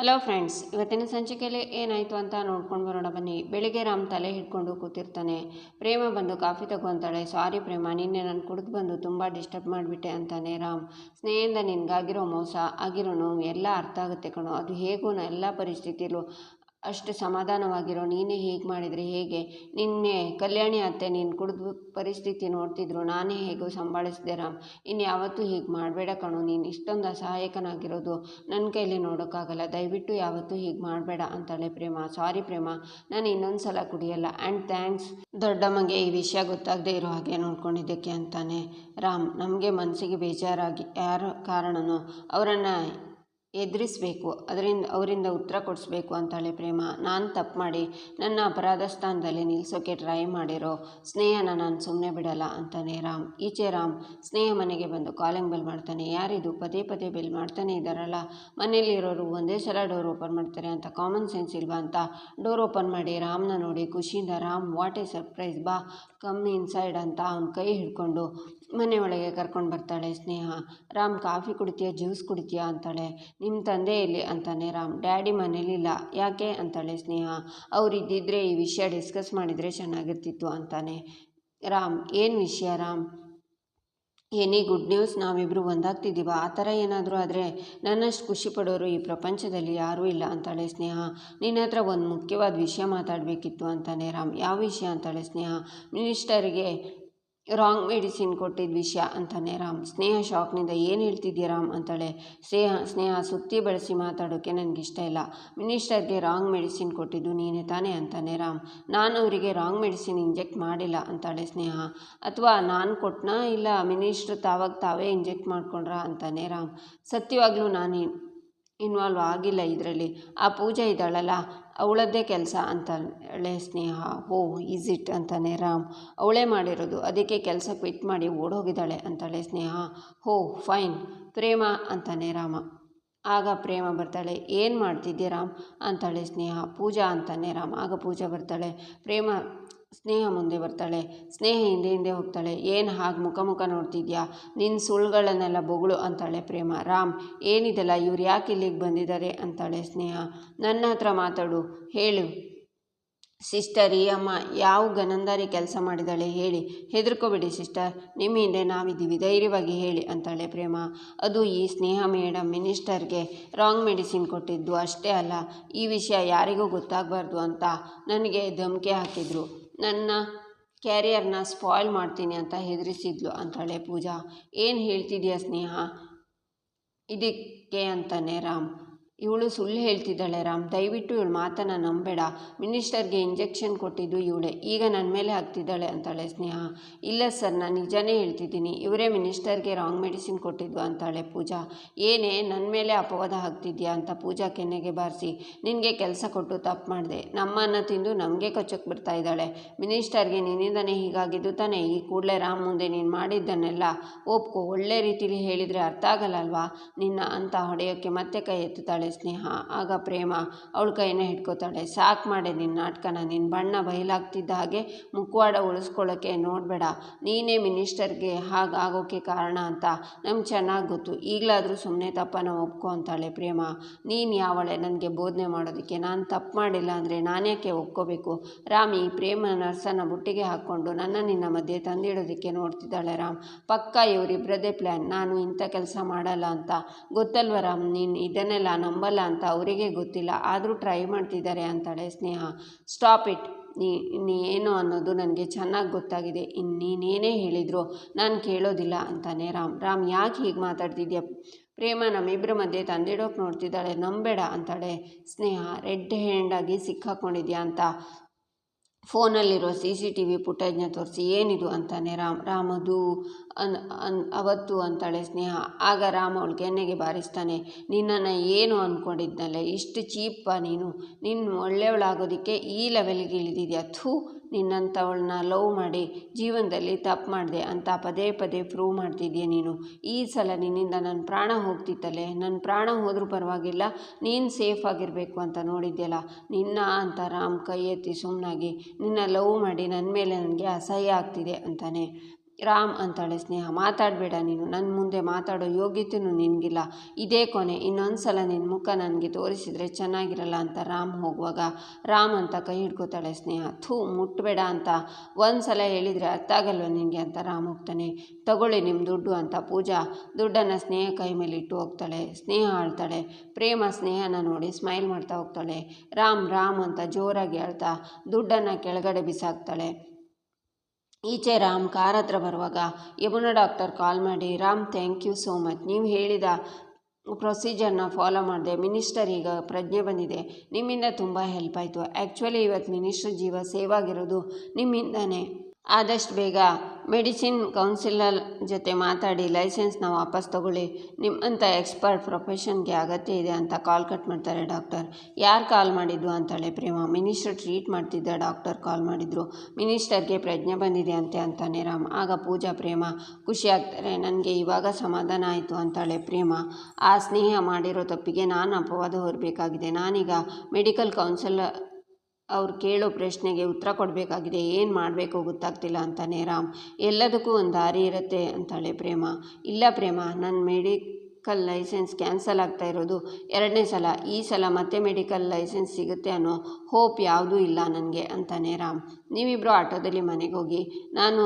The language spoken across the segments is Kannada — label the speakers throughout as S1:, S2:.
S1: ಹಲೋ ಫ್ರೆಂಡ್ಸ್ ಇವತ್ತಿನ ಸಂಚಿಕೆಯಲ್ಲಿ ಏನಾಯಿತು ಅಂತ ನೋಡ್ಕೊಂಡು ಬರೋಣ ಬನ್ನಿ. ಬೆಳಿಗ್ಗೆ ರಾಮ್ ತಲೆ ಹಿಡ್ಕೊಂಡು ಕೂತಿರ್ತಾನೆ. ಪ್ರೇಮ ಬಂದು ಕಾಫಿ ತಗೊಂತಾಳೆ. ಸಾರಿ ಪ್ರೇಮ, ನಿನ್ನೆ ನಾನು ಕುಡಿದು ಬಂದು ತುಂಬ ಡಿಸ್ಟರ್ಬ್ ಮಾಡಿಬಿಟ್ಟೆ ಅಂತಾನೆ ರಾಮ್. ಸ್ನೇಹದಿಂದ ನಿನಗಾಗಿರೋ ಮೋಸ ಆಗಿರೋ ಎಲ್ಲ ಅರ್ಥ ಆಗುತ್ತೆ ಕಣೋ. ಅದು ಹೇಗೂ ಎಲ್ಲ ಪರಿಸ್ಥಿತಿಲೂ ಅಷ್ಟು ಸಮಾಧಾನವಾಗಿರೋ. ನೀನೇ ಹೀಗೆ ಮಾಡಿದರೆ ಹೇಗೆ? ನಿನ್ನೆ ಕಲ್ಯಾಣಿ ಅತ್ತೆ ನೀನು ಕುಡಿದು ಪರಿಸ್ಥಿತಿ ನೋಡ್ತಿದ್ರು. ನಾನೇ ಹೇಗೋ ಸಂಭಾಳಿಸಿದೆ ರಾಮ್. ಇನ್ನು ಯಾವತ್ತೂ ಹೀಗೆ ಮಾಡಬೇಡ ಕಣೋ. ನೀನು ಇಷ್ಟೊಂದು ಅಸಹಾಯಕನಾಗಿರೋದು ನನ್ನ ಕೈಲಿ ನೋಡೋಕ್ಕಾಗಲ್ಲ. ದಯವಿಟ್ಟು ಯಾವತ್ತೂ ಹೀಗೆ ಮಾಡಬೇಡ ಅಂತಾಳೆ ಪ್ರೇಮ. ಸಾರಿ ಪ್ರೇಮ. ನಾನು ಇನ್ನೊಂದು ಸಲ ಕುಡಿಯಲ್ಲ. And thanks. ದೊಡ್ಡಮ್ಮಗೆ ಈ ವಿಷಯ ಗೊತ್ತಾಗದೇ ಇರೋ ಹಾಗೆ ನೋಡ್ಕೊಂಡಿದ್ದಕ್ಕೆ ಅಂತಾನೆ ರಾಮ್. ನಮಗೆ ಮನಸ್ಸಿಗೆ ಬೇಜಾರಾಗಿ ಯಾರ ಕಾರಣನೋ ಅವರನ್ನು ಎದುರಿಸಬೇಕು, ಅದರಿಂದ ಅವರಿಂದ ಉತ್ತರ ಕೊಡಿಸ್ಬೇಕು ಅಂತಾಳೆ ಪ್ರೇಮ. ನಾನು ತಪ್ಪು ಮಾಡಿ ನನ್ನ ಅಪರಾಧ ಸ್ಥಾನದಲ್ಲಿ ನಿಲ್ಲಿಸೋಕ್ಕೆ ಟ್ರೈ ಮಾಡಿರೋ ಸ್ನೇಹನ ನಾನು ಸುಮ್ಮನೆ ಬಿಡಲ್ಲ ಅಂತಾನೆ ರಾಮ್. ಈಚೆ ರಾಮ್ ಸ್ನೇಹ ಮನೆಗೆ ಬಂದು ಕಾಲಿಂಗ್ ಬೆಲ್ ಮಾಡ್ತಾನೆ. ಯಾರಿದು? ಪದೇ ಪದೇ ಬೆಲ್ ಮಾಡ್ತಾನೆ ಇದ್ದಾರಲ್ಲ ಮನೇಲಿರೋರು ಒಂದೇ ಸಲ ಡೋರ್ ಓಪನ್ ಮಾಡ್ತಾರೆ ಅಂತ ಕಾಮನ್ ಸೆನ್ಸ್ ಇಲ್ವಾ ಅಂತ ಡೋರ್ ಓಪನ್ ಮಾಡಿ ರಾಮ್ನ ನೋಡಿ ಖುಷಿಯಿಂದ, ರಾಮ್ ವಾಟ್ ಎ ಸರ್ಪ್ರೈಸ್ ಬಾ ಕಮ್ ಇನ್ಸೈಡ್ ಅಂತ ಅವನ ಕೈ ಹಿಡ್ಕೊಂಡು ಮನೆ ಒಳಗೆ ಕರ್ಕೊಂಡು ಬರ್ತಾಳೆ ಸ್ನೇಹ. ರಾಮ್, ಕಾಫಿ ಕುಡಿತೀಯ? ಜ್ಯೂಸ್ ಕುಡಿತೀಯಾ? ಅಂತಾಳೆ. ನಿಮ್ಮ ತಂದೆ ಇಲ್ಲಿ ಅಂತಾನೆ ರಾಮ್. ಡ್ಯಾಡಿ ಮನೇಲಿಲ್ಲ ಯಾಕೆ? ಅಂತಾಳೆ ಸ್ನೇಹ. ಅವರಿದ್ದಿದ್ರೆ ಈ ವಿಷಯ ಡಿಸ್ಕಸ್ ಮಾಡಿದರೆ ಚೆನ್ನಾಗಿರ್ತಿತ್ತು, ಅಂತಾನೆ ರಾಮ್. ಏನು ವಿಷಯ ರಾಮ್? Any good news? ನಾವಿಬ್ಬರು ಒಂದಾಗ್ತಿದ್ದೀವ? ಆ ಥರ ಏನಾದರೂ ಆದರೆ ನನ್ನಷ್ಟು ಖುಷಿ ಪಡೋರು ಈ ಪ್ರಪಂಚದಲ್ಲಿ ಯಾರೂ ಇಲ್ಲ, ಅಂತಾಳೆ ಸ್ನೇಹ. ನಿನ್ನ ಹತ್ರ ಒಂದು ಮುಖ್ಯವಾದ ವಿಷಯ ಮಾತಾಡಬೇಕಿತ್ತು, ಅಂತಾನೆ ರಾಮ್. ಯಾವ ವಿಷಯ? ಅಂತಾಳೆ ಸ್ನೇಹ. ಮಿನಿಸ್ಟರ್ಗೆ ರಾಂಗ್ ಮೆಡಿಸಿನ್ ಕೊಟ್ಟಿದ್ದ ವಿಷಯ ಅಂತಾನೆ ರಾಮ್. ಸ್ನೇಹ ಶಾಕ್ನಿಂದ ಏನು ಹೇಳ್ತಿದ್ಯಾ ರಾಮ್ ಅಂತಾಳೆ. ಸ್ನೇಹ ಸ್ನೇಹ, ಸುತ್ತಿ ಬಳಸಿ ಮಾತಾಡೋಕ್ಕೆ ನನಗಿಷ್ಟ ಇಲ್ಲ. ಮಿನಿಸ್ಟರ್ಗೆ ರಾಂಗ್ ಮೆಡಿಸಿನ್ ಕೊಟ್ಟಿದ್ದು ನೀನೇ ತಾನೇ ಅಂತಾನೆ ರಾಮ್. ನಾನು ಅವರಿಗೆ ರಾಂಗ್ ಮೆಡಿಸಿನ್ ಇಂಜೆಕ್ಟ್ ಮಾಡಿಲ್ಲ ಅಂತಾಳೆ ಸ್ನೇಹ. ಅಥವಾ ನಾನು ಕೊಟ್ಟನಾ ಇಲ್ಲ ಮಿನಿಸ್ಟ್ರ್ ತಾವಾಗ ತಾವೇ ಇಂಜೆಕ್ಟ್ ಮಾಡ್ಕೊಂಡ್ರಾ ಅಂತಾನೆ ರಾಮ್. ಸತ್ಯವಾಗ್ಲೂ ನಾನು ಇನ್ವಾಲ್ವ್ ಆಗಿಲ್ಲ ಇದರಲ್ಲಿ. ಆ ಪೂಜೆ ಇದ್ದಾಳಲ್ಲ, ಅವಳದ್ದೇ ಕೆಲಸ ಅಂತಾಳೆ ಸ್ನೇಹ, ಓ ಈಸ್ ಇಟ್ ಅಂತಾನೆ ರಾಮ್. ಅವಳೇ ಮಾಡಿರೋದು, ಅದಕ್ಕೆ ಕೆಲಸ ಕ್ವಿಟ್ ಮಾಡಿ ಓಡೋಗಿದ್ದಾಳೆ ಅಂತಾಳೆ ಸ್ನೇಹ. ಹೋ ಫೈನ್ ಪ್ರೇಮ ಅಂತಾನೆ ರಾಮ. ಆಗ ಪ್ರೇಮ ಬರ್ತಾಳೆ, ಏನು ಮಾಡ್ತಿದ್ದೆ ರಾಮ್? ಅಂತಾಳೆ ಸ್ನೇಹ. ಪೂಜಾ ಅಂತಾನೆ ರಾಮ್. ಆಗ ಪೂಜಾ ಬರ್ತಾಳೆ, ಪ್ರೇಮ ಸ್ನೇಹ ಮುಂದೆ ಬರ್ತಾಳೆ, ಸ್ನೇಹ ಹಿಂದೆ ಹಿಂದೆ ಹೋಗ್ತಾಳೆ. ಏನು ಹಾಗೆ ಮುಖ ಮುಖ ನೋಡ್ತಿದ್ಯಾ? ನಿನ್ನ ಸುಳ್ಳುಗಳನ್ನೆಲ್ಲ ಬೊಗಳು ಅಂತಾಳೆ ಪ್ರೇಮ. ರಾಮ್, ಏನಿದೆಲ್ಲ ಇವ್ರು ಯಾಕೆ ಇಲ್ಲಿಗೆ ಬಂದಿದ್ದಾರೆ ಅಂತಾಳೆ ಸ್ನೇಹ. ನನ್ನ ಹತ್ರ ಮಾತಾಡು, ಹೇಳು. ಸಿಸ್ಟರ್, ಈ ಅಮ್ಮ ಯಾವ ಗನಂದಾರಿ ಕೆಲಸ ಮಾಡಿದಾಳೆ ಹೇಳಿ. ಹೆದರ್ಕೋಬೇಡಿ ಸಿಸ್ಟರ್ ನಿಮ್ಮ ಹಿಂದೆ ನಾವಿದ್ದೀವಿ, ಧೈರ್ಯವಾಗಿ ಹೇಳಿ ಅಂತಾಳೆ ಪ್ರೇಮ. ಅದು ಈ ಸ್ನೇಹ ಮೇಡಮ್ ಮಿನಿಸ್ಟರ್ಗೆ ರಾಂಗ್ ಮೆಡಿಸಿನ್ ಕೊಟ್ಟಿದ್ದು ಅಷ್ಟೇ ಅಲ್ಲ, ಈ ವಿಷಯ ಯಾರಿಗೂ ಗೊತ್ತಾಗಬಾರ್ದು ಅಂತ ನನಗೆ ಧಮಕಿ ಹಾಕಿದ್ರು. ನನ್ನ ಕ್ಯಾರಿಯರ್ನ ಸ್ಪಾಯ್ಲ್ ಮಾಡ್ತೀನಿ ಅಂತ ಹೆದರಿಸಿದ್ಲು ಅಂತಾಳೆ ಪೂಜಾ. ಏನು ಹೇಳ್ತಿದ್ಯಾ ಸ್ನೇಹ? ಇದಕ್ಕೆ ಅಂತಾನೆ ರಾಮ್. ಇವಳು ಸುಳ್ಳು ಹೇಳ್ತಿದ್ದಾಳೆ ರಾಮ್. ದಯವಿಟ್ಟು ಇವಳು ಮಾತನ್ನು ನಂಬೇಡ. ಮಿನಿಸ್ಟರ್ಗೆ ಇಂಜೆಕ್ಷನ್ ಕೊಟ್ಟಿದ್ದು ಇವಳೇ. ಈಗ ನನ್ನ ಮೇಲೆ ಹಾಕ್ತಿದ್ದಾಳೆ ಅಂತಾಳೆ ಸ್ನೇಹ. ಇಲ್ಲ ಸರ್, ನಾನು ನಿಜಾನೇ ಹೇಳ್ತಿದ್ದೀನಿ. ಇವರೇ ಮಿನಿಸ್ಟರ್ಗೆ ರಾಂಗ್ ಮೆಡಿಸಿನ್ ಕೊಟ್ಟಿದ್ದು ಅಂತಾಳೆ ಪೂಜಾ. ಏನೇ ನನ್ನ ಮೇಲೆ ಅಪವಾದ ಹಾಕ್ತಿದ್ಯಾ ಅಂತ ಪೂಜಾ ಕೆನ್ನೆಗೆ ಬಾರಿಸಿ. ನಿನಗೆ ಕೆಲಸ ಕೊಟ್ಟು ತಪ್ಪು ಮಾಡಿದೆ. ನಮ್ಮನ್ನು ತಿಂದು ನಮಗೆ ಕೊಚ್ಚಕ್ಕೆ ಬಿಡ್ತಾ ಇದ್ದಾಳೆ. ಮಿನಿಸ್ಟರ್ಗೆ ನಿನ್ನಿಂದನೇ ಹೀಗಾಗಿದ್ದು ತಾನೇ. ಈ ಕೂಡಲೇ ರಾಮ್ ಮುಂದೆ ನೀನು ಮಾಡಿದ್ದನ್ನೆಲ್ಲ ಒಪ್ಕೋ. ಒಳ್ಳೆ ರೀತಿಲಿ ಹೇಳಿದರೆ ಅರ್ಥ ಆಗಲ್ಲ ಅಲ್ವಾ? ನಿನ್ನ ಅಂತ ಹೊಡೆಯೋಕ್ಕೆ ಮತ್ತೆ ಕೈ ಎತ್ತುತ್ತಾಳೆ ಸ್ನೇಹ, ಆಗ ಪ್ರೇಮ ಅವಳ ಕೈನ ಹಿಡ್ಕೋತಾಳೆ. ಸಾಕು ಮಾಡೆ ನಿನ್ನ ನಾಟಕನ ನಿನ್ನ ಬಣ್ಣ ಬಯಲಾಗ್ತಿದ್ದ ಹಾಗೆ ಮುಖವಾಡ ಉಳಿಸ್ಕೊಳ್ಳೋಕ್ಕೆ ನೋಡಬೇಡ. ನೀನೇ ಮಿನಿಸ್ಟರ್ಗೆ ಹಾಗಾಗೋಕ್ಕೆ ಕಾರಣ ಅಂತ ನಮ್ಗೆ ಚೆನ್ನಾಗಿ ಗೊತ್ತು. ಈಗಲಾದರೂ ಸುಮ್ಮನೆ ತಪ್ಪನ ಒಪ್ಕೊ ಅಂತಾಳೆ ಪ್ರೇಮ. ನೀನು ಯಾವಳೆ? ನನಗೆ ಬೋಧನೆ ಮಾಡೋದಕ್ಕೆ ನಾನು ತಪ್ಪು ಮಾಡಿಲ್ಲ ಅಂದರೆ ನಾನ್ಯಾಕೆ ಒಪ್ಕೋಬೇಕು? ರಾಮ್, ಈ ಪ್ರೇಮ ನರ್ಸನ್ನು ಬುಟ್ಟಿಗೆ ಹಾಕ್ಕೊಂಡು ನನ್ನ ನಿನ್ನ ಮಧ್ಯೆ ತಂದಿಡೋದಕ್ಕೆ ನೋಡ್ತಿದ್ದಾಳೆ ರಾಮ್. ಪಕ್ಕ ಇವರಿಬ್ಬರದೇ ಪ್ಲ್ಯಾನ್ ನಾನು ಇಂಥ ಕೆಲಸ ಮಾಡಲ್ಲ ಅಂತ ಗೊತ್ತಲ್ವ ರಾಮ್? ನೀನು ಇದನ್ನೆಲ್ಲ ನಂಬಲ್ಲ ಅಂತ ಅವರಿಗೆ ಗೊತ್ತಿಲ್ಲ. ಆದರೂ ಟ್ರೈ ಮಾಡ್ತಿದ್ದಾರೆ ಅಂತಾಳೆ ಸ್ನೇಹ. ಸ್ಟಾಪ್ ಇಟ್ ನೀ ಏನು ಅನ್ನೋದು ನನಗೆ ಚೆನ್ನಾಗಿ ಗೊತ್ತಾಗಿದೆ. ಇನ್ನು ನೀನೇನೇ ಹೇಳಿದ್ರು ನಾನು ಕೇಳೋದಿಲ್ಲ ಅಂತಾನೆ ರಾಮ್. ರಾಮ್, ಯಾಕೆ ಹೀಗೆ ಮಾತಾಡ್ತಿದ್ಯ? ಪ್ರೇಮ ನಮ್ಮಿಬ್ಬರ ಮಧ್ಯೆ ತಂದಿಡೋಕೆ ನೋಡ್ತಿದ್ದಾಳೆ. ನಂಬೇಡ ಅಂತಾಳೆ ಸ್ನೇಹ. ರೆಡ್ ಹ್ಯಾಂಡಾಗಿ ಸಿಕ್ಕಾಕೊಂಡಿದ್ಯಾ ಅಂತ ಫೋನಲ್ಲಿರೋ ಸಿ ಸಿ ಟಿ ವಿ ಪುಟೇಜ್ನ ತೋರಿಸಿ, ಏನಿದು ಅಂತಾನೆ ರಾಮ್, ರಾಮದು ಅನ್ ಅನ್, ಅವತ್ತು ಅಂತಾಳೆ ಸ್ನೇಹ. ಆಗ ರಾಮ ಅವಳು ಕೆನ್ನೆಗೆ ಬಾರಿಸ್ತಾನೆ, ನಿನ್ನನ್ನು ಏನು ಅಂದ್ಕೊಂಡಿದ್ನಲ್ಲ ಇಷ್ಟು ಚೀಪ ನೀನು ನಿನ್ನ ಒಳ್ಳೆಯವಳಾಗೋದಕ್ಕೆ ಈ ಲೆವೆಲ್ಗೆ ಇಳಿದಿದ್ಯಾ? ಥೂ ನಿನ್ನಂಥವಳನ್ನ ಲವ್ ಮಾಡಿ ಜೀವನದಲ್ಲಿ ತಪ್ಪು ಮಾಡಿದೆ ಅಂತ ಪದೇ ಪದೇ ಪ್ರೂವ್ ಮಾಡ್ತಿದ್ದೀಯ ನೀನು? ಈ ಸಲ ನಿನ್ನಿಂದ ನನ್ನ ಪ್ರಾಣ ಹೋಗ್ತಿತ್ತಲ್ಲೇ? ನನ್ನ ಪ್ರಾಣ ಹೋದರೂ ಪರವಾಗಿಲ್ಲ, ನೀನು ಸೇಫ್ ಆಗಿರಬೇಕು ಅಂತ ನೋಡಿದ್ಯಲ್ಲ? ನಿನ್ನ ಅಂತ ರಾಮ್ ಕೈ ಎತ್ತಿ ಸುಮ್ಮನಾಗಿ ನಿನ್ನ ಲವ್ ಮಾಡಿ ನನ್ನ ಮೇಲೆ ನನಗೆ ಅಸಹ್ಯ ಆಗ್ತಿದೆ ಅಂತಾನೆ. ರಾಮ್ ಅಂತಾಳೆ ಸ್ನೇಹ, ಮಾತಾಡಬೇಡ ನೀನು. ನನ್ನ ಮುಂದೆ ಮಾತಾಡೋ ಯೋಗ್ಯತೆಯೂ ನಿನಗಿಲ್ಲ. ಇದೇ ಕೊನೆ. ಇನ್ನೊಂದು ಸಲ ನಿನ್ನ ಮುಖ ನನಗೆ ತೋರಿಸಿದರೆ ಚೆನ್ನಾಗಿರಲ್ಲ ಅಂತ ರಾಮ್ ಹೋಗುವಾಗ ರಾಮ್ ಅಂತ ಕೈ ಹಿಡ್ಕೋತಾಳೆ ಸ್ನೇಹ. ಥೂ ಮುಟ್ಟಬೇಡ ಅಂತ. ಒಂದು ಸಲ ಹೇಳಿದರೆ ಅರ್ಥ ಆಗಲ್ವ ನಿನಗೆ ಅಂತ ರಾಮ್ ಹೋಗ್ತಾನೆ. ತಗೊಳ್ಳಿ ನಿಮ್ಮ ದುಡ್ಡು ಅಂತ ಪೂಜಾ ದುಡ್ಡನ್ನು ಸ್ನೇಹ ಕೈ ಮೇಲೆ ಇಟ್ಟು ಹೋಗ್ತಾಳೆ. ಸ್ನೇಹ ಆಳ್ತಾಳೆ. ಪ್ರೇಮ, ಸ್ನೇಹನ ನೋಡಿ ಸ್ಮೈಲ್ ಮಾಡ್ತಾ ಹೋಗ್ತಾಳೆ. ರಾಮ್ ರಾಮ್ ಅಂತ ಜೋರಾಗಿ ಹೇಳ್ತಾ ದುಡ್ಡನ್ನು ಕೆಳಗಡೆ ಬಿಸಾಕ್ತಾಳೆ. ಈಚೆ ರಾಮ್ ಕಾರ್ ಹತ್ರ ಬರುವಾಗ, ಯಮುನಾ ಡಾಕ್ಟರ್ ಕಾಲ್ ಮಾಡಿ, Ram thank you so much. ನೀವು ಹೇಳಿದ ಪ್ರೊಸೀಜರ್ನ ಫಾಲೋ ಮಾಡಿದೆ. ಮಿನಿಸ್ಟರ್ ಈಗ ಪ್ರಜ್ಞೆ ಬಂದಿದೆ. ನಿಮ್ಮಿಂದ ತುಂಬ ಹೆಲ್ಪ್ ಆಯಿತು. ಆ್ಯಕ್ಚುಲಿ ಇವತ್ತು ಮಿನಿಸ್ಟರ್ ಜೀವ ಸೇವ್ ಆಗಿರೋದು ನಿಮ್ಮಿಂದನೇ. ಆದಷ್ಟು ಬೇಗ ಮೆಡಿಸಿನ್ ಕೌನ್ಸಿಲರ್ ಜೊತೆ ಮಾತಾಡಿ ಲೈಸೆನ್ಸ್ನ ವಾಪಸ್ ತಗೊಳ್ಳಿ. ನಿಮ್ಮಂಥ ಎಕ್ಸ್ಪರ್ಟ್ ಪ್ರೊಫೆಷನ್ಗೆ ಅಗತ್ಯ ಇದೆ ಅಂತ ಕಾಲ್ ಕಟ್ ಮಾಡ್ತಾರೆ ಡಾಕ್ಟರ್. ಯಾರು ಕಾಲ್ ಮಾಡಿದ್ದು ಅಂತಾಳೆ ಪ್ರೇಮ. ಮಿನಿಸ್ಟರ್ ಟ್ರೀಟ್ ಮಾಡ್ತಿದ್ದ ಡಾಕ್ಟರ್ ಕಾಲ್ ಮಾಡಿದರು. ಮಿನಿಸ್ಟರ್ಗೆ ಪ್ರಜ್ಞೆ ಬಂದಿದೆ ಅಂತೆ ಅಂತಾನೆ ರಾಮ್. ಆಗ ಪೂಜಾ ಪ್ರೇಮ, ಖುಷಿ ಆಗ್ತಾರೆ. ನನಗೆ ಇವಾಗ ಸಮಾಧಾನ ಆಯಿತು ಅಂತಾಳೆ ಪ್ರೇಮ. ಆ ಸ್ನೇಹ ಮಾಡಿರೋ ತಪ್ಪಿಗೆ ನಾನು ಅಪವಾದ ಹೊರಬೇಕಾಗಿದೆ. ನಾನೀಗ ಮೆಡಿಕಲ್ ಕೌನ್ಸಿಲರ್ ಅವ್ರು ಕೇಳೋ ಪ್ರಶ್ನೆಗೆ ಉತ್ತರ ಕೊಡಬೇಕಾಗಿದೆ, ಏನು ಮಾಡಬೇಕು ಗೊತ್ತಾಗ್ತಿಲ್ಲ ಅಂತಾನೆ ರಾಮ್. ಎಲ್ಲದಕ್ಕೂ ಒಂದು ದಾರಿ ಇರುತ್ತೆ ಅಂತಾಳೆ ಪ್ರೇಮ. ಇಲ್ಲ ಪ್ರೇಮ ನನ್ನ ಮೆಡಿಕಲ್ ಲೈಸೆನ್ಸ್ ಕ್ಯಾನ್ಸಲ್ ಆಗ್ತಾ ಇರೋದು ಎರಡನೇ ಸಲ. ಈ ಸಲ ಮತ್ತೆ ಮೆಡಿಕಲ್ ಲೈಸೆನ್ಸ್ ಸಿಗುತ್ತೆ ಅನ್ನೋ ಹೋಪ್ ಯಾವುದೂ ಇಲ್ಲ ನನಗೆ ಅಂತಾನೆ ರಾಮ್. ನೀವಿಬ್ಬರು ಆಟೋದಲ್ಲಿ ಮನೆಗೆ ಹೋಗಿ, ನಾನು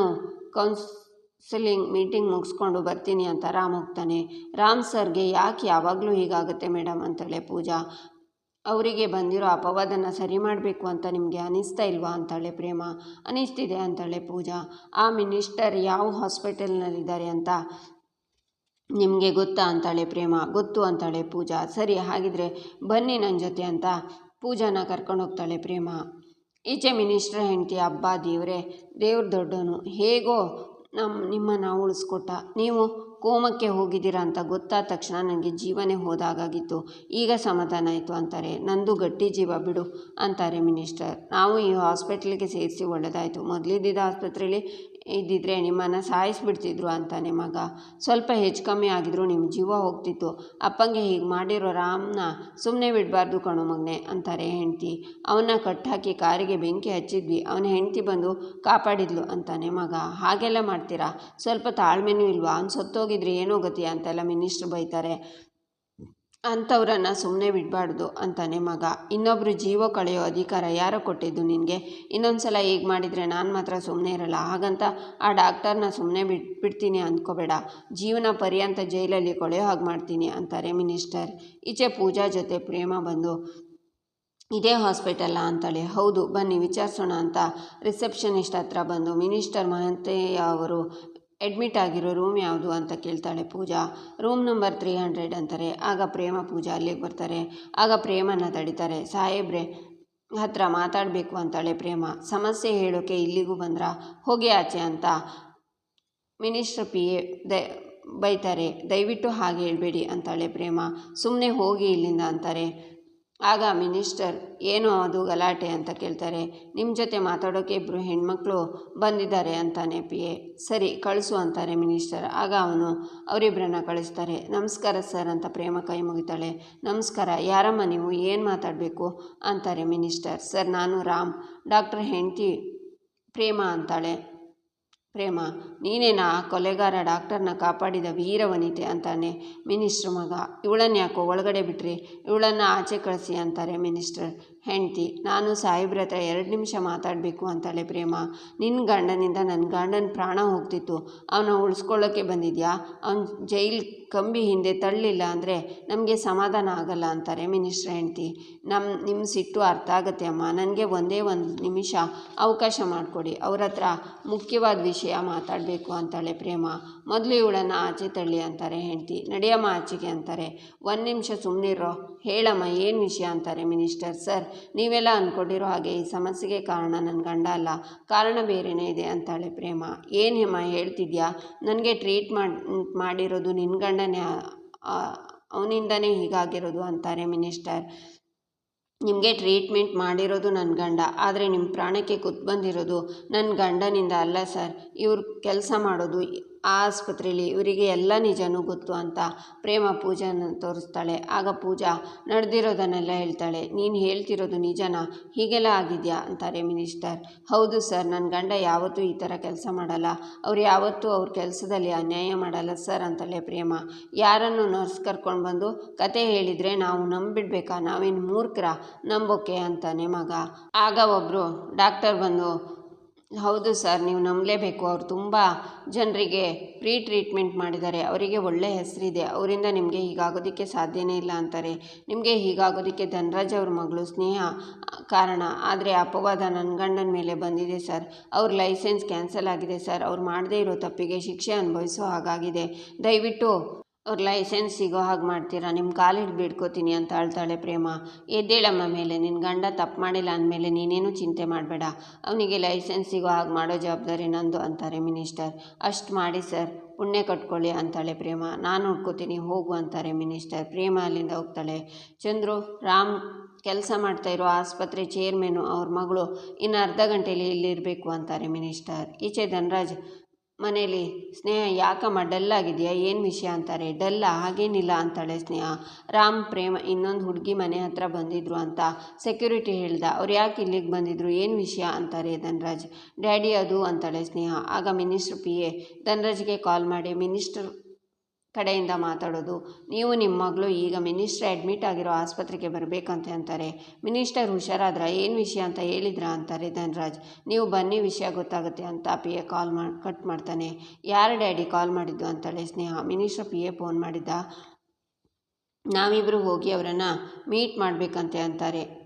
S1: ಕೌನ್ಸಿಲಿಂಗ್ ಮೀಟಿಂಗ್ ಮುಗಿಸ್ಕೊಂಡು ಬರ್ತೀನಿ ಅಂತ ರಾಮ್ ಹೋಗ್ತಾನೆ. ರಾಮ್ ಸರ್ಗೆ ಯಾಕೆ ಯಾವಾಗಲೂ ಹೀಗಾಗುತ್ತೆ ಮೇಡಮ್ ಅಂತಾಳೆ ಪೂಜಾ. ಅವರಿಗೆ ಬಂದಿರೋ ಅಪವಾದನ ಸರಿ ಮಾಡಬೇಕು ಅಂತ ನಿಮಗೆ ಅನಿಸ್ತಾ ಇಲ್ವಾ ಅಂತಾಳೆ ಪ್ರೇಮ? ಅನಿಸ್ತಿದೆ ಅಂತಾಳೆ ಪೂಜಾ. ಆ ಮಿನಿಸ್ಟರ್ ಯಾವ ಹಾಸ್ಪಿಟಲ್ನಲ್ಲಿದ್ದಾರೆ ಅಂತ ನಿಮಗೆ ಗೊತ್ತಾ ಅಂತಾಳೆ ಪ್ರೇಮ? ಗೊತ್ತು ಅಂತಾಳೆ ಪೂಜಾ. ಸರಿ, ಹಾಗಿದ್ರೆ ಬನ್ನಿ ನನ್ನ ಜೊತೆ ಅಂತ ಪೂಜಾನ ಕರ್ಕೊಂಡು ಹೋಗ್ತಾಳೆ ಪ್ರೇಮ. ಈಚೆ ಮಿನಿಸ್ಟರ್ ಹೆಂಡತಿ ಹಬ್ಬ ದೇವರೇ, ದೇವ್ರ ದೊಡ್ಡನು. ಹೇಗೋ ನಮ್ಮ ನಿಮ್ಮನ್ನು ಉಳಿಸ್ಕೊಟ್ಟ. ನೀವು ಕೋಮಕ್ಕೆ ಹೋಗಿದ್ದೀರಾ ಅಂತ ಗೊತ್ತಾದ ತಕ್ಷಣ ನನಗೆ ಜೀವನೇ ಹೋದಾಗಾಗಿತ್ತು. ಈಗ ಸಮಾಧಾನ ಆಯಿತು ಅಂತಾರೆ. ನಂದು ಗಟ್ಟಿ ಜೀವ ಬಿಡು ಅಂತಾರೆ ಮಿನಿಸ್ಟರ್. ನಾವು ಈ ಹಾಸ್ಪಿಟ್ಲಿಗೆ ಸೇರಿಸಿ ಒಳ್ಳೆಯದಾಯಿತು ಮೊದಲಿದ್ದಿದ್ದ ಆಸ್ಪತ್ರೆಯಲ್ಲಿ ಇದ್ದಿದ್ರೆ ನಿಮ್ಮನ್ನು ಸಾಯಿಸಿಬಿಡ್ತಿದ್ರು ಅಂತಾನೆ ಮಗ. ಸ್ವಲ್ಪ ಹೆಚ್ಚು ಕಮ್ಮಿ ಆಗಿದ್ರು ನಿಮ್ಮ ಜೀವ ಹೋಗ್ತಿತ್ತು. ಅಪ್ಪಂಗೆ ಹೀಗೆ ಮಾಡಿರೋ ರಾಮ್ನ ಸುಮ್ಮನೆ ಬಿಡಬಾರ್ದು ಕಣೋ ಮಗನೆ, ಅಂತಾರೆ ಹೆಂಡತಿ. ಅವನ್ನ ಕಟ್ಟಾಕಿ ಕಾರಿಗೆ ಬೆಂಕಿ ಹಚ್ಚಿದ್ವಿ. ಅವನ ಹೆಂಡ್ತಿ ಬಂದು ಕಾಪಾಡಿದ್ಲು ಅಂತಾನೆ ಮಗ. ಹಾಗೆಲ್ಲ ಮಾಡ್ತೀರಾ? ಸ್ವಲ್ಪ ತಾಳ್ಮೆನೂ ಇಲ್ವಾ? ಅವ್ನು ಸತ್ತೋಗಿದ್ರೆ ಏನೋ ಗತಿ ಅಂತೆಲ್ಲ ಮಿನಿಸ್ಟ್ರು ಬೈತಾರೆ. ಅಂಥವ್ರನ್ನು ಸುಮ್ಮನೆ ಬಿಡಬಾರ್ದು ಅಂತಾನೆ ಮಗ. ಇನ್ನೊಬ್ಬರು ಜೀವ ಕಳೆಯೋ ಅಧಿಕಾರ ಯಾರೋ ಕೊಟ್ಟಿದ್ದು ನಿನಗೆ? ಇನ್ನೊಂದು ಸಲ ಹೀಗೆ ಮಾಡಿದರೆ ನಾನು ಮಾತ್ರ ಸುಮ್ಮನೆ ಇರಲ್ಲ. ಹಾಗಂತ ಆ ಡಾಕ್ಟರ್ನ ಸುಮ್ಮನೆ ಬಿಟ್ ಬಿಡ್ತೀನಿ ಅಂದ್ಕೋಬೇಡ ಜೀವನ ಪರ್ಯಂತ ಜೈಲಲ್ಲಿ ಕೊಳೆಯೋ ಹಾಗೆ ಮಾಡ್ತೀನಿ ಅಂತಾರೆ ಮಿನಿಸ್ಟರ್. ಈಚೆ ಪೂಜಾ ಜೊತೆ ಪ್ರೇಮ ಬಂದು, ಇದೇ ಹಾಸ್ಪಿಟಲ್ಲ ಅಂತಾಳೆ. ಹೌದು, ಬನ್ನಿ ವಿಚಾರಿಸೋಣ ಅಂತ ರಿಸೆಪ್ಷನಿಸ್ಟ್ ಹತ್ರ ಬಂದು ಮಿನಿಸ್ಟರ್ ಮಹಂತೆಯವರು ಅಡ್ಮಿಟ್ ಆಗಿರೋ ರೂಮ್ ಯಾವುದು ಅಂತ ಕೇಳ್ತಾಳೆ Pooja. Room number three hundred ಅಂತಾರೆ. ಆಗ ಪ್ರೇಮ ಪೂಜಾ ಅಲ್ಲಿಗೆ ಬರ್ತಾರೆ. ಆಗ ಪ್ರೇಮನ ತಡಿತಾರೆ. ಸಾಹೇಬ್ರೆ, ಹತ್ರ ಮಾತಾಡಬೇಕು ಅಂತಾಳೆ ಪ್ರೇಮ. ಸಮಸ್ಯೆ ಹೇಳೋಕೆ ಇಲ್ಲಿಗೂ ಬಂದ್ರ? ಹೋಗಿ ಆಚೆ ಅಂತ ಮಿನಿಸ್ಟರ್ ಪಿ ಎ ಬೈತಾರೆ. ದಯವಿಟ್ಟು ಹಾಗೆ ಹೇಳಬೇಡಿ ಅಂತಾಳೆ ಪ್ರೇಮ. ಸುಮ್ಮನೆ ಹೋಗಿ ಇಲ್ಲಿಂದ ಅಂತಾರೆ. ಆಗ ಮಿನಿಸ್ಟರ್, ಏನು ಅದು ಗಲಾಟೆ ಅಂತ ಕೇಳ್ತಾರೆ. ನಿಮ್ಮ ಜೊತೆ ಮಾತಾಡೋಕೆ ಇಬ್ಬರು ಹೆಣ್ಮಕ್ಳು ಬಂದಿದ್ದಾರೆ ಅಂತಾನೆ ಪಿ ಎ ಸರಿ, ಕಳಿಸು ಅಂತಾರೆ ಮಿನಿಸ್ಟರ್. ಆಗ ಅವನು ಅವರಿಬ್ಬರನ್ನ ಕಳಿಸ್ತಾರೆ. ನಮಸ್ಕಾರ ಸರ್ ಅಂತ ಪ್ರೇಮ ಕೈ ಮುಗಿತಾಳೆ. ನಮಸ್ಕಾರ, ಯಾರಮ್ಮ ನೀವು? ಏನು ಮಾತಾಡಬೇಕು? ಅಂತಾರೆ ಮಿನಿಸ್ಟರ್. ಸರ್, ನಾನು ರಾಮ್. ಡಾಕ್ಟರ್ ಹೆಂಡತಿ ಪ್ರೇಮ ಅಂತಾಳೆ. ಪ್ರೇಮ? ನೀನೇನಾ ಕೊಲೆಗಾರ, ಡಾಕ್ಟರ್ನ ಕಾಪಾಡಿದ ವೀರವನಿತೆ ಅಂತಾನೆ ಮಿನಿಸ್ಟ್ರ್ ಮಗ. ಇವಳನ್ನ ಯಾಕೋ ಒಳಗಡೆ ಬಿಟ್ರಿ? ಇವಳನ್ನು ಆಚೆ ಕಳಿಸಿ ಅಂತಾರೆ ಮಿನಿಸ್ಟರ್. ಹೆಂಡತಿ, ನಾನು ಸಾಹೇಬ್ರ ಹತ್ರ ಎರಡು ನಿಮಿಷ ಮಾತಾಡಬೇಕು ಅಂತಾಳೆ ಪ್ರೇಮ. ನಿನ್ನ ಗಂಡನಿಂದ ನನ್ನ ಗಂಡನ ಪ್ರಾಣ ಹೋಗ್ತಿತ್ತು. ಅವನ ಉಳಿಸ್ಕೊಳ್ಳೋಕ್ಕೆ ಬಂದಿದ್ಯಾ? ಅವನ ಜೈಲ್ ಕಂಬಿ ಹಿಂದೆ ತಳ್ಳಿಲ್ಲ ಅಂದರೆ ನಮಗೆ ಸಮಾಧಾನ ಆಗಲ್ಲ ಅಂತಾರೆ ಮಿನಿಸ್ಟ್ರ್ ಹೆಂಡತಿ. ನಮ್ಮ ನಿಮ್ಮ ಸಿಟ್ಟು ಅರ್ಥ ಆಗುತ್ತೆ ಅಮ್ಮ. ನನಗೆ ಒಂದೇ ಒಂದು ನಿಮಿಷ ಅವಕಾಶ ಮಾಡಿಕೊಡಿ. ಅವ್ರ ಹತ್ರ ಮುಖ್ಯವಾದ ವಿಷಯ ಮಾತಾಡಬೇಕು. ಅಂತಾಳೆ ಪ್ರೇಮ. ಮೊದಲು ಇವಳನ್ನು ಆಚೆ ತಳ್ಳಿ ಅಂತಾರೆ ಹೆಂಡ್ತಿ. ನಡೆಯಮ್ಮ ಆಚೆಗೆ ಅಂತಾರೆ, ಒಂದು ನಿಮಿಷ ಸುಮ್ಮನಿರೋ ಹೇಳಮ್ಮ, ಏನು ವಿಷಯ? ಅಂತಾರೆ ಮಿನಿಸ್ಟರ್. ಸರ್, ನೀವೆಲ್ಲ ಅಂದ್ಕೊಂಡಿರೋ ಹಾಗೆ ಈ ಸಮಸ್ಯೆಗೆ ಕಾರಣ ನನ್ನ ಗಂಡ ಅಲ್ಲ. ಕಾರಣ ಬೇರೆಯೇ ಇದೆ ಅಂತಾಳೆ ಪ್ರೇಮ. ಏನು ಹೆಮ್ಮ ಹೇಳ್ತಿದ್ಯಾ? ನನಗೆ ಟ್ರೀಟ್ ಮಾಡಿ, ಮಾಡಿರೋದು ನಿನ್ನ ಗಂಡನೇ ಅವನಿಂದನೇ ಹೀಗಾಗಿರೋದು ಅಂತಾರೆ ಮಿನಿಸ್ಟರ್. ನಿಮಗೆ ಟ್ರೀಟ್ಮೆಂಟ್ ಮಾಡಿರೋದು ನನ್ನ ಗಂಡ, ಆದರೆ ನಿಮ್ಮ ಪ್ರಾಣಕ್ಕೆ ಕುತ್ತು ಬಂದಿರೋದು ನನ್ನ ಗಂಡನಿಂದ ಅಲ್ಲ ಸರ್. ಇವ್ರು ಕೆಲಸ ಮಾಡೋದು ಆಸ್ಪತ್ರೆಯಲ್ಲಿ ಇವರಿಗೆ ಎಲ್ಲ ನಿಜನೂ ಗೊತ್ತು ಅಂತ ಪ್ರೇಮ ಪೂಜಾನ ತೋರಿಸ್ತಾಳೆ. ಆಗ ಪೂಜಾ, ನಡೆದಿರೋದನ್ನೆಲ್ಲ ಹೇಳ್ತಾಳೆ. ನೀನು ಹೇಳ್ತಿರೋದು ನಿಜನಾ? ಹೀಗೆಲ್ಲ ಆಗಿದೆಯಾ? ಅಂತಾರೆ ಮಿನಿಸ್ಟರ್. ಹೌದು ಸರ್ ನನ್ನ ಗಂಡ ಯಾವತ್ತೂ ಈ ಥರ ಕೆಲಸ ಮಾಡಲ್ಲ. ಅವ್ರು ಯಾವತ್ತೂ ಅವ್ರ ಕೆಲಸದಲ್ಲಿ ಅನ್ಯಾಯ ಮಾಡಲ್ಲ ಸರ್ ಅಂತಾಳೆ ಪ್ರೇಮ. ಯಾರನ್ನು ನರ್ಸ್ ಕರ್ಕೊಂಡು ಬಂದು ಕತೆ ಹೇಳಿದರೆ ನಾವು ನಂಬಿಡ್ಬೇಕಾ? ನಾವೇನು ಮೂರ್ಖರ? ನಂಬೋಕೆ ಅಂತಾನೆ ಮಗ. ಆಗ ಒಬ್ಬರು ಡಾಕ್ಟರ್ ಬಂದು ಹೌದು ಸರ್, ನೀವು ನಂಬಲೇಬೇಕು. ಅವ್ರು ತುಂಬ ಜನರಿಗೆ ಫ್ರೀ ಟ್ರೀಟ್ಮೆಂಟ್ ಮಾಡಿದ್ದಾರೆ. ಅವರಿಗೆ ಒಳ್ಳೆಯ ಹೆಸರಿದೆ. ಅವರಿಂದ ನಿಮಗೆ ಹೀಗಾಗೋದಕ್ಕೆ ಸಾಧ್ಯನೇ ಇಲ್ಲ ಅಂತಾರೆ. ನಿಮಗೆ ಹೀಗಾಗೋದಕ್ಕೆ ಧನರಾಜ್ ಅವ್ರ ಮಗಳು ಸ್ನೇಹ ಕಾರಣ. ಆದರೆ ಅಪವಾದ ನನ್ನ ಗಂಡನ ಮೇಲೆ ಬಂದಿದೆ ಸರ್. ಅವ್ರ ಲೈಸೆನ್ಸ್ ಕ್ಯಾನ್ಸಲ್ ಆಗಿದೆ ಸರ್. ಅವ್ರು ಮಾಡದೇ ಇರೋ ತಪ್ಪಿಗೆ ಶಿಕ್ಷೆ ಅನುಭವಿಸೋ ಹಾಗಾಗಿದೆ. ದಯವಿಟ್ಟು ಅವ್ರ ಲೈಸೆನ್ಸ್ ಸಿಗೋ ಹಾಗೆ ಮಾಡ್ತೀರಾ? ನಿಮ್ಮ ಕಾಲಿಟ್ಟು ಬಿಡ್ಕೋತೀನಿ ಅಂತ ಅಳ್ತಾಳೆ ಪ್ರೇಮ. ಎದ್ದೇಳಮ್ಮ ಮೇಲೆ ನಿನ್ನ ಗಂಡ ತಪ್ಪು ಮಾಡಿಲ್ಲ ಅಂದಮೇಲೆ ನೀನೇನು ಚಿಂತೆ ಮಾಡಬೇಡ. ಅವನಿಗೆ ಲೈಸೆನ್ಸ್ ಸಿಗೋ ಹಾಗೆ ಮಾಡೋ ಜವಾಬ್ದಾರಿ ನಂದು ಅಂತಾರೆ ಮಿನಿಸ್ಟರ್ ಅಷ್ಟು ಮಾಡಿ ಸರ್ ಪುಣ್ಯ ಕಟ್ಕೊಳ್ಳಿ ಅಂತಾಳೆ ಪ್ರೇಮ. ನಾನು ಹುಡ್ಕೋತೀನಿ, ಹೋಗು ಅಂತಾರೆ ಮಿನಿಸ್ಟರ್ ಪ್ರೇಮ ಅಲ್ಲಿಂದ ಹೋಗ್ತಾಳೆ. ಚಂದ್ರು, ರಾಮ್ ಕೆಲಸ ಮಾಡ್ತಾ ಇರೋ ಆಸ್ಪತ್ರೆ ಚೇರ್ಮೇನು ಅವ್ರ ಮಗಳು ಇನ್ನು ಅರ್ಧ ಗಂಟೆಯಲ್ಲಿ ಇಲ್ಲಿರಬೇಕು ಅಂತಾರೆ ಮಿನಿಸ್ಟರ್ ಈಚೆ ಧನರಾಜ್ ಮನೇಲಿ, ಸ್ನೇಹ, ಯಾಕಮ್ಮ? ಡಲ್ ಆಗಿದೆಯಾ? ಏನು ವಿಷಯ? ಅಂತಾರೆ. ಡಲ್ಲ? ಹಾಗೇನಿಲ್ಲ, ಅಂತಾಳೆ ಸ್ನೇಹ. ರಾಮ್, ಪ್ರೇಮ, ಇನ್ನೊಂದು ಹುಡುಗಿ ಮನೆ ಹತ್ರ ಬಂದಿದ್ರು ಅಂತ ಸೆಕ್ಯೂರಿಟಿ ಹೇಳ್ದ. ಅವ್ರು ಯಾಕೆ ಇಲ್ಲಿಗೆ ಬಂದಿದ್ರು? ಏನು ವಿಷಯ? ಅಂತಾರೆ ಧನರಾಜ್. ಡ್ಯಾಡಿ ಅದು, ಅಂತಾಳೆ ಸ್ನೇಹ. ಆಗ ಮಿನಿಸ್ಟ್ರ್ ಪಿ ಎ. ಧನರಾಜ್ಗೆ ಕಾಲ್ ಮಾಡಿ, ಮಿನಿಸ್ಟರ್ ಕಡೆಯಿಂದ ಮಾತಾಡೋದು. ನೀವು ನಿಮ್ಮ ಮಗಳು ಈಗ ಮಿನಿಸ್ಟರ್ ಅಡ್ಮಿಟ್ ಆಗಿರೋ ಆಸ್ಪತ್ರೆಗೆ ಬರಬೇಕಂತೆ ಅಂತಾರೆ. ಮಿನಿಸ್ಟರ್ ಹುಷಾರಾದ್ರ ಏನು ವಿಷಯ ಅಂತ ಹೇಳಿದ್ರಾ ಅಂತಾರೆ ಧನ್ರಾಜ್. ನೀವು ಬನ್ನಿ ವಿಷಯ ಗೊತ್ತಾಗುತ್ತೆ ಅಂತ ಪಿ ಎ ಕಾಲ್ ಮಾಡಿ, ಕಟ್ ಮಾಡ್ತಾನೆ. ಯಾರು ಡ್ಯಾಡಿ ಕಾಲ್ ಮಾಡಿದ್ದು ಅಂತಾಳೆ Sneha. Minister P A phone ಮಾಡಿದ್ದ? ನಾವಿಬ್ಬರು ಹೋಗಿ ಅವರನ್ನು ಮೀಟ್ ಮಾಡಬೇಕಂತೆ ಅಂತಾರೆ.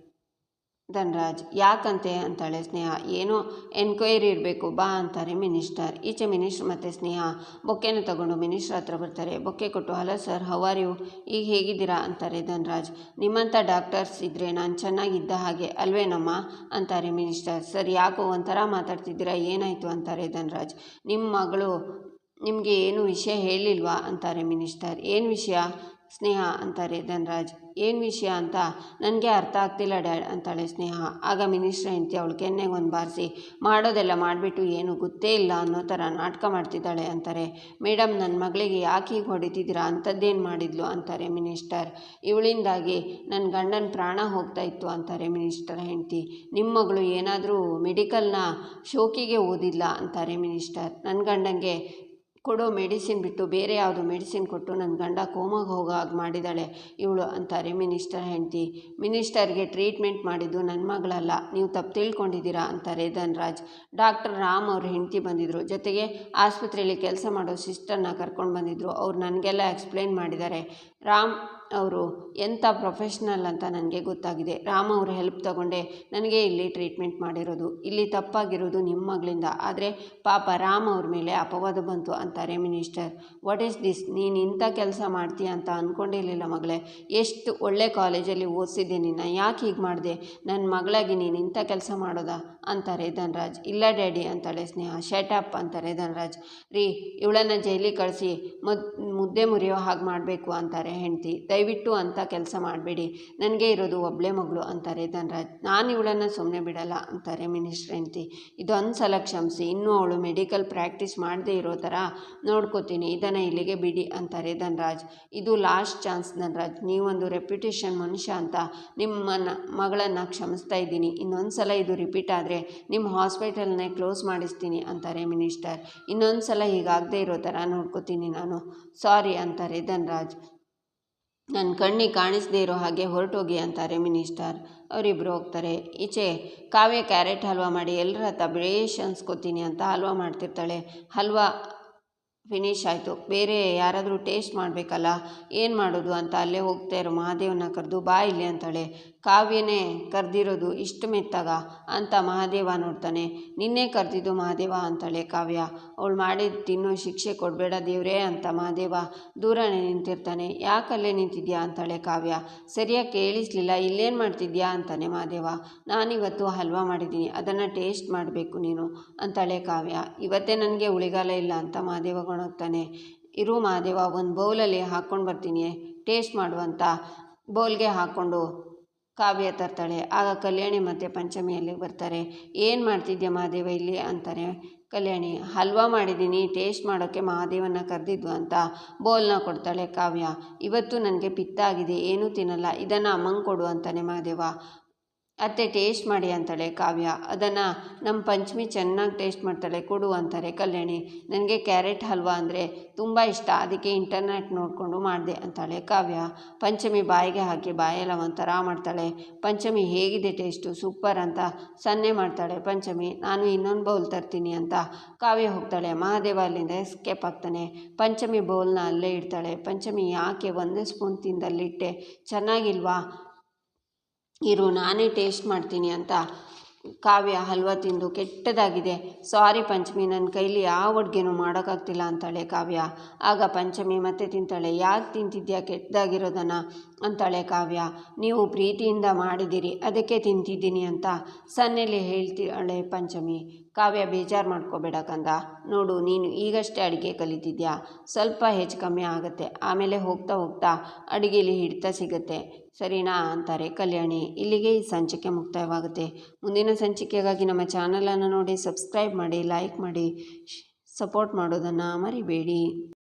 S1: ಧನರಾಜ್, ಯಾಕಂತೆ? ಅಂತಾಳೆ ಸ್ನೇಹ. ಏನೋ? ಎನ್ಕ್ವೈರಿ ಇರಬೇಕು ಬಾ ಅಂತಾರೆ ಮಿನಿಸ್ಟರ್. ಈಚೆ ಮಿನಿಸ್ಟರ್ ಮತ್ತು ಸ್ನೇಹ. ಬೊಕ್ಕೆನ ತಗೊಂಡು ಮಿನಿಸ್ಟರ್ ಹತ್ರ ಬರ್ತಾರೆ. ಬೊಕ್ಕೆ ಕೊಟ್ಟು, ಹಲೋ ಸರ್ ಹವಾರ್ ಯು? ಈಗ ಹೇಗಿದ್ದೀರಾ? ಅಂತಾರೆ ಧನರಾಜ್. ನಿಮ್ಮಂಥ ಡಾಕ್ಟರ್ಸ್ ಇದ್ದರೆ ನಾನು ಚೆನ್ನಾಗಿದ್ದ ಹಾಗೆ ಅಲ್ವೇನಮ್ಮ ಅಂತಾರೆ ಮಿನಿಸ್ಟರ್. ಸರ್, ಯಾಕೋ ಒಂಥರ ಮಾತಾಡ್ತಿದ್ದೀರಾ? ಏನಾಯಿತು? ಅಂತಾರೆ ಧನರಾಜ್. ನಿಮ್ಮ ಮಗಳು ನಿಮಗೆ ಏನು ವಿಷಯ ಹೇಳಿಲ್ವಾ? ಅಂತಾರೆ ಮಿನಿಸ್ಟರ್. ಏನು ವಿಷಯ? ಸ್ನೇಹ, ಅಂತಾರೆ ಧನರಾಜ್. ಏನು ವಿಷಯ ಅಂತ ನನಗೆ ಅರ್ಥ ಆಗ್ತಿಲ್ಲ ಡ್ಯಾಡ್, ಅಂತಾಳೆ ಸ್ನೇಹ. ಆಗ ಮಿನಿಸ್ಟ್ರ್ ಹೆಂಡತಿ ಅವಳು ಕೆನ್ನೆಗೆ ಒಂದು ಬಾರಿಸಿ, ಮಾಡೋದೆಲ್ಲ ಮಾಡಿಬಿಟ್ಟು ಏನು ಗೊತ್ತೇ ಇಲ್ಲ ಅನ್ನೋ ಥರ ನಾಟಕ ಮಾಡ್ತಿದ್ದಾಳೆ, ಅಂತಾರೆ. ಮೇಡಮ್ ನನ್ನ ಮಗಳಿಗೆ ಯಾಕೆ ಹೀಗೆ ಹೊಡಿತಿದ್ದೀರಾ? ಅಂಥದ್ದೇನು ಮಾಡಿದ್ಲು? ಅಂತಾರೆ ಮಿನಿಸ್ಟರ್. ಇವಳಿಂದಾಗಿ ನನ್ನ ಗಂಡನ ಪ್ರಾಣ ಹೋಗ್ತಾ ಇತ್ತು, ಅಂತಾರೆ ಮಿನಿಸ್ಟರ್ ಹೆಂಡತಿ. ನಿಮ್ಮ ಮಗಳು ಏನಾದರೂ ಮೆಡಿಕಲ್ನ ಶೋಕಿಗೆ ಓದಿಲ್ಲ ಅಂತಾರೆ ಮಿನಿಸ್ಟರ್. ನನ್ನ ಗಂಡಂಗೆ ಕೊಡೋ ಮೆಡಿಸಿನ್ ಬಿಟ್ಟು ಬೇರೆ ಯಾವುದು ಮೆಡಿಸಿನ್ ಕೊಟ್ಟು ನನ್ನ ಗಂಡ ಕೋಮಾಗೆ ಹೋಗೋ ಹಾಗೆ ಮಾಡಿದ್ದಾಳೆ ಇವಳು ಅಂತಾರೆ, ಮಿನಿಸ್ಟರ್ ಹೆಂಡತಿ, ಮಿನಿಸ್ಟರ್ಗೆ ಟ್ರೀಟ್ಮೆಂಟ್ ಮಾಡಿದ್ದು ನನ್ನ ಮಗಳಲ್ಲ, ನೀವು ತಪ್ಪು ತಿಳ್ಕೊಂಡಿದ್ದೀರಾ? ಅಂತಾರೆ ಧನ್ರಾಜ್. ಡಾಕ್ಟರ್ ರಾಮ್ ಅವ್ರ ಹೆಂಡತಿ ಬಂದಿದ್ದರು ಜೊತೆಗೆ ಆಸ್ಪತ್ರೆಯಲ್ಲಿ ಕೆಲಸ ಮಾಡೋ ಸಿಸ್ಟರ್ನ ಕರ್ಕೊಂಡು ಬಂದಿದ್ದರು ಅವ್ರು ನನಗೆಲ್ಲ ಎಕ್ಸ್ಪ್ಲೈನ್ ಮಾಡಿದ್ದಾರೆ. ರಾಮ್ ಅವರು, ಎಂಥ ಪ್ರೊಫೆಷ್ನಲ್ ಅಂತ ನನಗೆ ಗೊತ್ತಾಗಿದೆ. ರಾಮ್ ಅವ್ರ ಹೆಲ್ಪ್ ತಗೊಂಡೆ. ನನಗೆ ಇಲ್ಲಿ ಟ್ರೀಟ್ಮೆಂಟ್ ಮಾಡಿರೋದು. ಇಲ್ಲಿ ತಪ್ಪಾಗಿರೋದು ನಿಮ್ಮ ಮಗಳಿಂದ. ಆದರೆ ಪಾಪ ರಾಮ್ ಅವ್ರ ಮೇಲೆ ಅಪವಾದ ಬಂತು ಅಂತಾರೆ ಮಿನಿಸ್ಟರ್ ವಾಟ್ ಈಸ್ ದಿಸ್ ನೀನು ಇಂಥ ಕೆಲಸ ಮಾಡ್ತೀಯ ಅಂತ ಅಂದ್ಕೊಂಡಿರಲಿಲ್ಲ ಮಗಳೇ. ಎಷ್ಟು ಒಳ್ಳೆ ಕಾಲೇಜಲ್ಲಿ ಓದಿಸಿದ್ದೆ ನಿನ್ನ. ಯಾಕೆ ಹೀಗೆ ಮಾಡಿದೆ? ನನ್ನ ಮಗಳಾಗಿ ನೀನು ಇಂಥ ಕೆಲಸ ಮಾಡೋದಾ? ಅಂತಾರೆ ಧನರಾಜ್. ಇಲ್ಲ ಡ್ಯಾಡಿ ಅಂತಾಳೆ ಸ್ನೇಹ. ಶೆಟ್ ಅಪ್ ಅಂತಾರೆ ಧನರಾಜ್. ರೀ, ಇವಳನ್ನು ಜೈಲಿಗೆ ಕಳಿಸಿ. ಮುದ್, ಮುದ್ದೆ ಮುರಿಯೋ ಹಾಗೆ ಮಾಡಬೇಕು ಅಂತಾರೆ ಹೆಂಡತಿ, ದಯವಿಟ್ಟು ಅಂತ ಕೆಲಸ ಮಾಡಬೇಡಿ. ನನಗೆ ಇರೋದು ಒಬ್ಳೆ ಮಗಳು ಅಂತಾರೆ ಧನರಾಜ್. ನಾನು ಇವಳನ್ನು ಸುಮ್ಮನೆ ಬಿಡಲ್ಲ ಅಂತಾರೆ ಮಿನಿಸ್ಟ್ರ್ ಹೆಂಡತಿ. ಇದೊಂದು ಸಲ ಕ್ಷಮಿಸಿ, ಇನ್ನೂ ಅವಳು ಮೆಡಿಕಲ್ ಪ್ರಾಕ್ಟೀಸ್ ಮಾಡದೇ ಇರೋ ಥರ ನೋಡ್ಕೋತೀನಿ, ಇದನ್ನು ಇಲ್ಲಿಗೆ ಬಿಡಿ ಅಂತಾರೆ ಧನರಾಜ್. ಇದು ಲಾಸ್ಟ್ ಚಾನ್ಸ್ ಧನರಾಜ್. ನೀವೊಂದು ರೆಪ್ಯುಟೇಷನ್ ಮನುಷ್ಯ ಅಂತ ನಿಮ್ಮ ಮಗಳನ್ನು ಕ್ಷಮಿಸ್ತಾ ಇದ್ದೀನಿ. ಇನ್ನೊಂದು ಸಲ ಇದು ರಿಪೀಟ್ ಆದರೆ ನಿಮ್ಮ ಹಾಸ್ಪಿಟಲ್ನೇ ಕ್ಲೋಸ್ ಮಾಡಿಸ್ತೀನಿ ಅಂತಾರೆ ಮಿನಿಸ್ಟರ್. ಇನ್ನೊಂದು ಸಲ ಹೀಗಾಗದೇ ಇರೋ ಥರ ನೋಡ್ಕೋತೀನಿ ನಾನು. ಸಾರಿ ಅಂತಾರೆ ಧನರಾಜ್. ನನ್ನ ಕಣ್ಣಿಗೆ ಕಾಣಿಸದೇ ಇರೋ ಹಾಗೆ ಹೊರಟೋಗಿ ಅಂತಾರೆ ಮಿನಿಸ್ಟರ್. ಅವರಿಬ್ಬರು ಹೋಗ್ತಾರೆ. ಈಚೆ ಕಾವ್ಯ ಕ್ಯಾರೆಟ್ ಹಲ್ವಾ ಮಾಡಿ ಎಲ್ಲರ ಹತ್ರ ಬೇಷ್ ಅನ್ಸ್ಕೋತೀನಿ ಅಂತ ಹಲ್ವಾ ಮಾಡ್ತಿರ್ತಾಳೆ. ಹಲ್ವಾ ಫಿನಿಶ್ ಆಯಿತು. ಬೇರೆ ಯಾರಾದರೂ ಟೇಸ್ಟ್ ಮಾಡಬೇಕಲ್ಲ? ಏನು ಮಾಡೋದು ಅಂತ ಅಲ್ಲೇ ಹೋಗ್ತಾ ಇರೋ ಮಹಾದೇವನ ಕರೆದು ಬಾ ಇಲ್ಲಿ ಅಂತಾಳೆ. ಕಾವ್ಯನೇ ಕರೆದಿರೋದು ಇಷ್ಟು ಮೆತ್ತಾಗ? ಅಂತ ಮಹಾದೇವ ನೋಡ್ತಾನೆ. ನಿನ್ನೆ ಕರೆದಿದ್ದು ಮಹಾದೇವ ಅಂತಾಳೆ ಕಾವ್ಯ. ಅವಳು ಮಾಡಿದ ತಿನ್ನೋ ಶಿಕ್ಷೆ ಕೊಡಬೇಡ ದೇವ್ರೇ ಅಂತ ಮಹಾದೇವ ದೂರನೇ ನಿಂತಿರ್ತಾನೆ. ಯಾಕಲ್ಲೇ ನಿಂತಿದ್ಯಾ ಅಂತಾಳೆ ಕಾವ್ಯ. ಸರಿಯಾಗಿ ಕೇಳಿಸ್ಲಿಲ್ಲ. ಇಲ್ಲೇನು ಮಾಡ್ತಿದ್ಯಾ ಅಂತಾನೆ ಮಹಾದೇವ. ನಾನಿವತ್ತು ಹಲ್ವಾ ಮಾಡಿದ್ದೀನಿ. ಅದನ್ನು ಟೇಸ್ಟ್ ಮಾಡಬೇಕು ನೀನು ಅಂತಾಳೆ ಕಾವ್ಯ. ಇವತ್ತೇ ನನಗೆ ಉಳಿಗಾಲ ಇಲ್ಲ ಅಂತ ಮಹಾದೇವ ಗೊಣಗ್ತಾನೆ ಇರು ಮಹಾದೇವ, ಒಂದು ಬೌಲಲ್ಲಿ ಹಾಕ್ಕೊಂಡು ಬರ್ತೀನಿ. ಟೇಸ್ಟ್ ಮಾಡುವಂತ ಬೌಲ್ಗೆ ಹಾಕ್ಕೊಂಡು ಕಾವ್ಯ ತರ್ತಾಳೆ. ಆಗ ಕಲ್ಯಾಣಿ ಮತ್ತು ಪಂಚಮಿಯಲ್ಲಿ ಬರ್ತಾರೆ. ಏನು ಮಾಡ್ತಿದ್ಯಾ ಮಹಾದೇವ ಇಲ್ಲಿ? ಅಂತಾರೆ. ಕಲ್ಯಾಣಿ, ಹಲ್ವಾ ಮಾಡಿದ್ದೀನಿ. ಟೇಸ್ಟ್ ಮಾಡೋಕ್ಕೆ ಮಹಾದೇವನ ಕರೆದಿದ್ದು ಅಂತ ಬೋಲ್ನ ಕೊಡ್ತಾಳೆ ಕಾವ್ಯ. ಇವತ್ತು ನನಗೆ ಪಿತ್ತ ಆಗಿದೆ ಏನೂ ತಿನ್ನಲ್ಲ. ಇದನ್ನು ಅಮ್ಮಂಗೆ ಕೊಡು ಅಂತಾನೆ ಮಹಾದೇವ. ಅತ್ತೆ ಟೇಸ್ಟ್ ಮಾಡಿ ಅಂತಾಳೆ ಕಾವ್ಯ. ಅದನ್ನು ನಮ್ಮ ಪಂಚಮಿ ಚೆನ್ನಾಗಿ ಟೇಸ್ಟ್ ಮಾಡ್ತಾಳೆ, ಕೊಡು ಅಂತಾರೆ ಕಲ್ಯಾಣಿ. ನನಗೆ ಕ್ಯಾರೆಟ್ ಹಲ್ವಾ ಅಂದರೆ ತುಂಬ ಇಷ್ಟ, ಅದಕ್ಕೆ ಇಂಟರ್ನೆಟ್ ನೋಡಿಕೊಂಡು ಮಾಡಿದೆ ಅಂತಾಳೆ ಕಾವ್ಯ. ಪಂಚಮಿ ಬಾಯಿಗೆ ಹಾಕಿ ಬಾಯೆಲ್ಲ ಒಂಥರ ಮಾಡ್ತಾಳೆ. ಪಂಚಮಿ ಹೇಗಿದೆ ಟೇಸ್ಟು? ಸೂಪರ್ ಅಂತ ಸನ್ನೆ ಮಾಡ್ತಾಳೆ ಪಂಚಮಿ. ನಾನು ಇನ್ನೊಂದು ಬೌಲ್ ತರ್ತೀನಿ ಅಂತ ಕಾವ್ಯ ಹೋಗ್ತಾಳೆ. ಮಹಾದೇವ ಅಲ್ಲಿಂದ ಎಸ್ಕೇಪ್ ಆಗ್ತಾನೆ. ಪಂಚಮಿ ಬೌಲ್ನ ಅಲ್ಲೇ ಇಡ್ತಾಳೆ. ಪಂಚಮಿ ಯಾಕೆ ಒಂದೇ ಸ್ಪೂನ್ ತಿಂದಲ್ಲಿಟ್ಟೆ ಚೆನ್ನಾಗಿಲ್ವಾ? ಇರು, ನಾನೇ ಟೇಸ್ಟ್ ಮಾಡ್ತೀನಿ ಅಂತ ಕಾವ್ಯ ಹಲ್ವ ತಿಂದು ಕೆಟ್ಟದಾಗಿದೆ. ಸಾರಿ ಪಂಚಮಿ ನನ್ನ ಕೈಲಿ ಯಾವ ಅಡುಗೆನೂ ಮಾಡೋಕ್ಕಾಗ್ತಿಲ್ಲ ಅಂತಾಳೆ ಕಾವ್ಯ. ಆಗ ಪಂಚಮಿ ಮತ್ತೆ ತಿಂತಾಳೆ. ಯಾಕೆ ತಿಂತಿದ್ಯಾ ಕೆಟ್ಟದಾಗಿರೋದನ್ನು? ಅಂತಾಳೆ ಕಾವ್ಯ. ನೀವು ಪ್ರೀತಿಯಿಂದ ಮಾಡಿದ್ದೀರಿ, ಅದಕ್ಕೆ ತಿಂತಿದ್ದೀನಿ ಅಂತ ಸನ್ನೆಲೆ ಹೇಳ್ತಾಳೆ ಪಂಚಮಿ. ಕಾವ್ಯ ಬೇಜಾರು ಮಾಡ್ಕೋಬೇಡ ಕಂದ. ನೋಡು, ನೀನು ಈಗಷ್ಟೇ ಅಡುಗೆ ಕಲಿತಿದ್ಯಾ? ಸ್ವಲ್ಪ ಹೆಚ್ಚು ಕಮ್ಮಿ ಆಗುತ್ತೆ. ಆಮೇಲೆ ಹೋಗ್ತಾ ಹೋಗ್ತಾ ಅಡುಗೆಲಿ ಹಿಡಿತ ಸಿಗುತ್ತೆ. ಸರಿನಾ? ಅಂತಾರೆ ಕಲ್ಯಾಣಿ. ಇಲ್ಲಿಗೆ ಈ ಸಂಚಿಕೆ ಮುಕ್ತಾಯವಾಗುತ್ತೆ. ಮುಂದಿನ ಸಂಚಿಕೆಗಾಗಿ ನಮ್ಮ ಚಾನಲನ್ನು ನೋಡಿ ಸಬ್ಸ್ಕ್ರೈಬ್ ಮಾಡಿ, ಲೈಕ್ ಮಾಡಿ ಸಪೋರ್ಟ್ ಮಾಡೋದನ್ನು ಮರಿಬೇಡಿ.